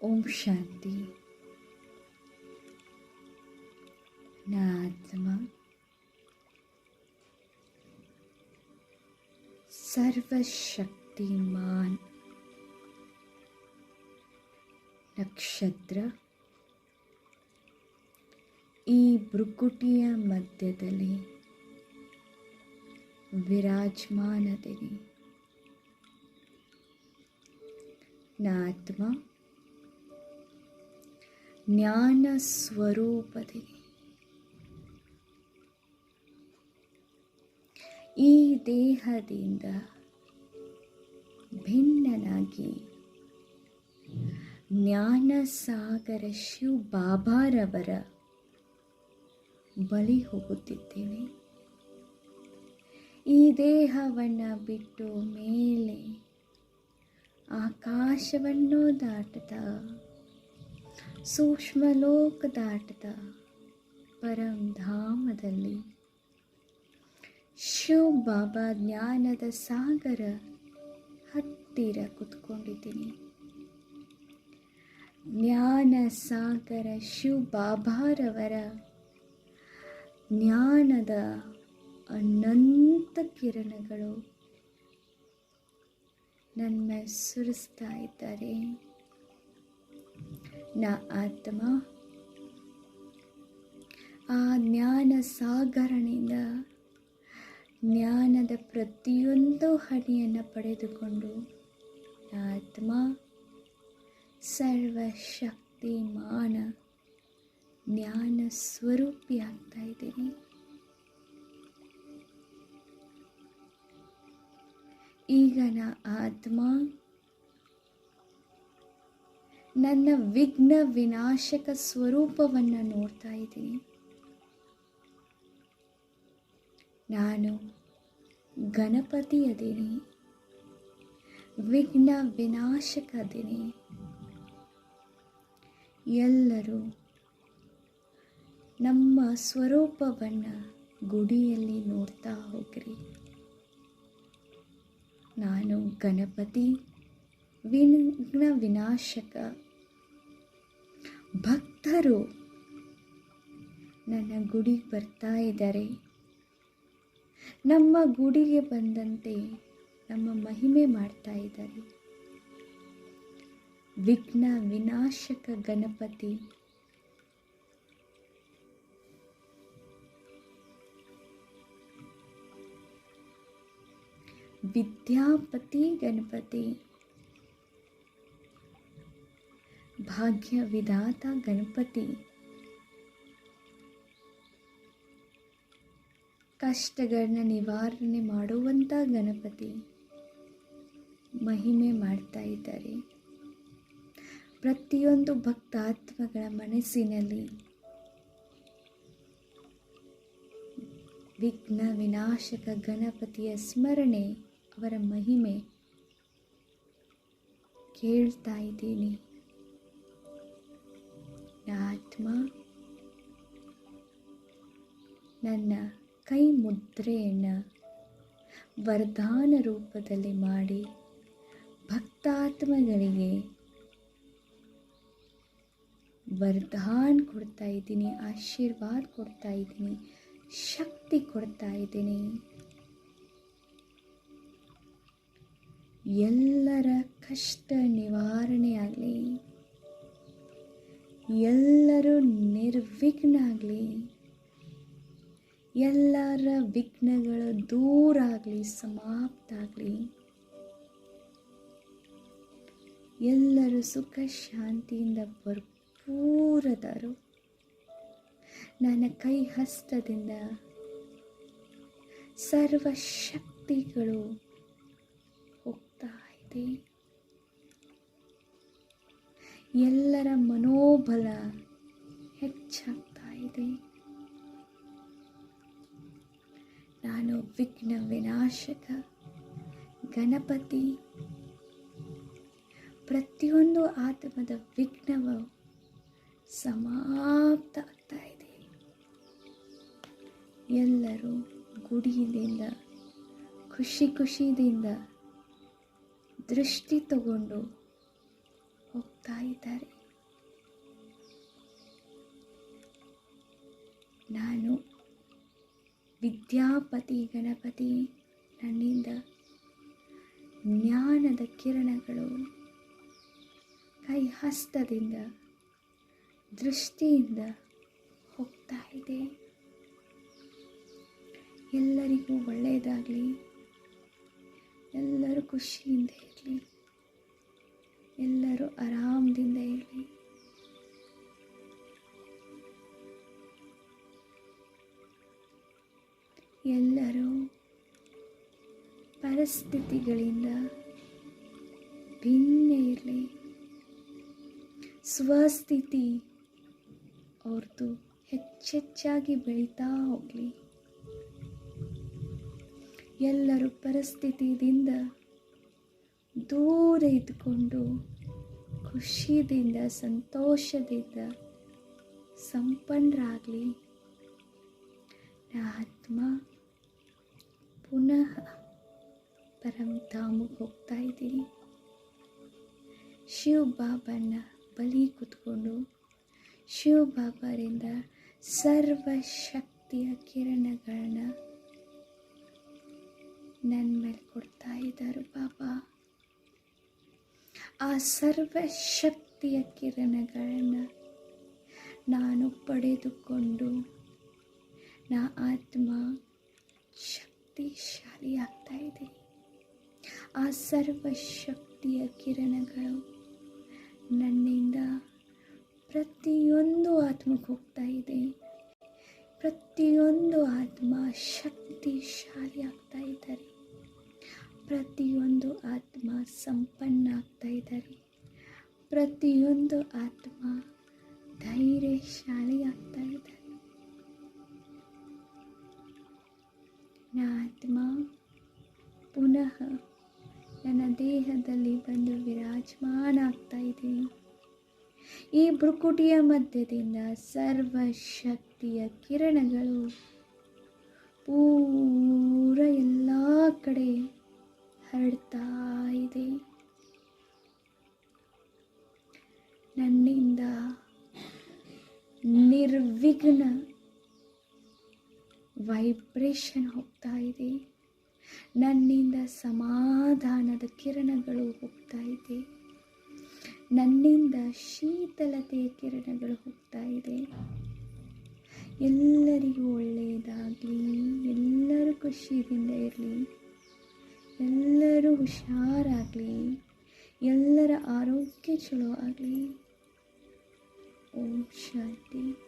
ಓಂ ಶಾಂತಿ ನಾತ್ಮ ಸರ್ವಶಕ್ತಿಮಾನ್ ನಕ್ಷತ್ರ ಈ ಭೃಕುಟಿಯ ಮಧ್ಯದಲ್ಲಿ ವಿರಾಜಮಾನದಿರಿ ನಾತ್ಮ ಜ್ಞಾನ ಸ್ವರೂಪದಲ್ಲಿ ಈ ದೇಹದಿಂದ ಭಿನ್ನನಾಗಿ ಜ್ಞಾನ ಸಾಗರ ಶಿವ ಬಾಬಾರವರ ಬಳಿ ಹೋಗುತ್ತಿದ್ದೇನೆ ಈ ದೇಹವನ್ನು ಬಿಟ್ಟು ಮೇಲೆ ಆಕಾಶವನ್ನು ದಾಟುತ್ತಾ ಸೂಕ್ಷ್ಮಲೋಕ ದಾಟದ ಪರಂಧಾಮದಲ್ಲಿ ಶಿವ ಬಾಬಾ ಜ್ಞಾನದ ಸಾಗರ ಹತ್ತಿರ ಕುತ್ಕೊಂಡಿದ್ದೀನಿ. ಜ್ಞಾನ ಸಾಗರ ಶಿವ ಬಾಬಾರವರ ಜ್ಞಾನದ ಅನಂತ ಕಿರಣಗಳು ನನ್ನ ಸುರಿಸ್ತಾ ಇದ್ದಾರೆ. ನಾ ಆತ್ಮ. ಆ ಜ್ಞಾನ ಸಾಗರನಿಂದ ಜ್ಞಾನದ ಪ್ರತಿಯೊಂದು ಹನಿಯನ್ನು ಪಡೆದುಕೊಂಡು ಆತ್ಮ ಸರ್ವಶಕ್ತಿಮಾನ ಜ್ಞಾನ ಸ್ವರೂಪಿ ಆಗ್ತಾ ಇದ್ದೀನಿ. ಈಗ ನಾ ಆತ್ಮ ನನ್ನ ವಿಘ್ನ ವಿನಾಶಕ ಸ್ವರೂಪವನ್ನು ನೋಡ್ತಾ ಇದ್ದೀನಿ. ನಾನು ಗಣಪತಿ ಅದೀನಿ. ವಿಘ್ನ ವಿನಾಶಕ ಅದೀನಿ. ಎಲ್ಲರೂ ನಮ್ಮ ಸ್ವರೂಪವನ್ನು ಗುಡಿಯಲ್ಲಿ ನೋಡ್ತಾ ಹೋಗ್ರಿ. ನಾನು ಗಣಪತಿ, ವಿಘ್ನ ವಿನಾಶಕ. ಭಕ್ತರು ನನ್ನ ಗುಡಿಗೆ ಬರ್ತಾ ಇದ್ದಾರೆ. ನಮ್ಮ ಗುಡಿಗೆ ಬಂದಂತೆ ನಮ್ಮ ಮಹಿಮೆ ಮಾಡ್ತಾ ಇದ್ದಾರೆ. ವಿಘ್ನ ವಿನಾಶಕ ಗಣಪತಿ. ವಿದ್ಯಾಪತಿ ಗಣಪತಿ. ಭಾಗ್ಯ ವಿಧಾತ ಗಣಪತಿ. ಕಷ್ಟಗಳನ್ನ ನಿವಾರಣೆ ಮಾಡುವಂಥ ಗಣಪತಿ. ಮಹಿಮೆ ಮಾಡ್ತಾ ಇದ್ದಾರೆ. ಪ್ರತಿಯೊಂದು ಭಕ್ತಾತ್ಮಗಳ ಮನಸ್ಸಿನಲ್ಲಿ ವಿಘ್ನ ವಿನಾಶಕ ಗಣಪತಿಯ ಸ್ಮರಣೆ ಅವರ ಮಹಿಮೆ ಕೇಳ್ತಾ ಇದ್ದೀನಿ. ಆತ್ಮ? ನನ್ನ ಕೈ ಮುದ್ರೆಯನ್ನು ವರದಾನ ರೂಪದಲ್ಲಿ ಮಾಡಿ ಭಕ್ತಾತ್ಮಗಳಿಗೆ ವರದಾನ್ ಕೊಡ್ತಾ ಇದ್ದೀನಿ, ಆಶೀರ್ವಾದ ಕೊಡ್ತಾ ಇದ್ದೀನಿ, ಶಕ್ತಿ ಕೊಡ್ತಾ ಇದ್ದೀನಿ. ಎಲ್ಲರ ಕಷ್ಟ ನಿವಾರಣೆ ಆಗಲಿ. ಎಲ್ಲರೂ ನಿರ್ವಿಘ್ನ ಆಗಲಿ ಎಲ್ಲರ ವಿಘ್ನಗಳು ದೂರ ಆಗಲಿ ಸಮಾಪ್ತ ಆಗಲಿ ಎಲ್ಲರೂ ಸುಖ ಶಾಂತಿಯಿಂದ ಭರ್ಪೂರದರು. ನನ್ನ ಕೈ ಹಸ್ತದಿಂದ ಸರ್ವಶಕ್ತಿಗಳು ಹೋಗ್ತಾ ಇದೆ. ಎಲ್ಲರ ಮನೋಬಲ ಹೆಚ್ಚಾಗ್ತಾ ಇದೆ ನಾನು ವಿಘ್ನ ವಿನಾಶಕ, ಗಣಪತಿ. ಪ್ರತಿಯೊಂದು ಆತ್ಮದ ವಿಘ್ನವು ಸಮಾಪ್ತ ಆಗ್ತಾ ಇದೆ ಎಲ್ಲರೂ ಗುಡಿಯಿಂದ, ಖುಷಿ ಖುಷಿಯಿಂದ ದೃಷ್ಟಿ ತಗೊಂಡು ಹೋಗ್ತಾ ಇದ್ದಾರೆ. ನಾನು ವಿದ್ಯಾಪತಿ ಗಣಪತಿ ನನ್ನಿಂದ ಜ್ಞಾನದ ಕಿರಣಗಳು ಕೈ ಹಸ್ತದಿಂದ ದೃಷ್ಟಿಯಿಂದ ಹೋಗ್ತಾ ಇದೆ. ಎಲ್ಲರಿಗೂ ಒಳ್ಳೆಯದಾಗಲಿ, ಎಲ್ಲರೂ ಖುಷಿಯಿಂದ ಇರಲಿ. ಎಲ್ಲರೂ ಆರಾಮದಿಂದ ಇರಲಿ. ಎಲ್ಲರೂ ಪರಿಸ್ಥಿತಿಗಳಿಂದ ಭಿನ್ನ ಇರಲಿ. ಸ್ವಸ್ಥಿತಿ ಅವ್ರದ್ದು ಹೆಚ್ಚೆಚ್ಚಾಗಿ ಬೆಳೀತಾ ಹೋಗಲಿ. ಎಲ್ಲರೂ ಪರಿಸ್ಥಿತಿಯಿಂದ ದೂರ ಇದ್ಕೊಂಡು ಖುಷಿಯಿಂದ ಸಂತೋಷದಿಂದ ಸಂಪನ್ನರಾಗಲಿ. ಆತ್ಮ ಪುನಃ ಪರಮಧಾಮಕ್ಕೆ ಹೋಗ್ತಾ ಇದ್ದೀನಿ. ಶಿವ ಬಾಬನ ಬಲಿ ಕೂತ್ಕೊಂಡು ಶಿವ ಬಾಬರಿಂದ ಸರ್ವಶಕ್ತಿಯ ಕಿರಣಗಳನ್ನ ನನ್ನ ಮೇಲೆ ಕೊಡ್ತಾ ಇದ್ದಾರೆ ಬಾಬಾ. ಆ ಸರ್ವಶಕ್ತಿಯ ಕಿರಣಗಳನ್ನು ನಾನು ಪಡೆದುಕೊಂಡು ನಾ ಆತ್ಮ ಶಕ್ತಿಶಾಲಿ ಆಗ್ತಾ ಇದೆ. ಆ ಸರ್ವಶಕ್ತಿಯ ಕಿರಣಗಳು ನನ್ನಿಂದ ಪ್ರತಿಯೊಂದು ಆತ್ಮಕ್ಕೆ ಹೋಗ್ತಾ ಇದೆ. ಪ್ರತಿಯೊಂದು ಆತ್ಮ ಶಕ್ತಿಶಾಲಿ ಪ್ರತಿಯೊಂದು ಆತ್ಮ ಧೈರ್ಯಶಾಲಿ ಆಗ್ತಾ ಇದ್ದಾನೆ ನನ್ನ ಆತ್ಮ ಪುನಃ ನನ್ನ ದೇಹದಲ್ಲಿ ಬಂದು ವಿರಾಜಮಾನ ಆಗ್ತಾ ಇದೆ ಈ ಭ್ರುಕುಟಿಯ ಮಧ್ಯದಿಂದ ಸರ್ವಶಕ್ತಿಯ ಕಿರಣಗಳು ಪೂರ ಎಲ್ಲ ಕಡೆ ಹರಡ್ತಾ ನಿರ್ವಿಘ್ನ ವೈಬ್ರೇಷನ್ ಹೋಗ್ತಾ ಇದೆ. ನನ್ನಿಂದ ಸಮಾಧಾನದ ಕಿರಣಗಳು ಹೋಗ್ತಾ ಇದೆ. ನನ್ನಿಂದ ಶೀತಲತೆಯ ಕಿರಣಗಳು ಹೋಗ್ತಾ ಇದೆ. ಎಲ್ಲರಿಗೂ ಒಳ್ಳೆಯದಾಗಲಿ, ಎಲ್ಲರೂ ಖುಷಿಯಿಂದ ಇರಲಿ, ಎಲ್ಲರೂ ಹುಷಾರಾಗಲಿ, ಎಲ್ಲರ ಆರೋಗ್ಯ ಚಲೋ ಆಗಲಿ. ಓಂ ಶಾಂತಿ.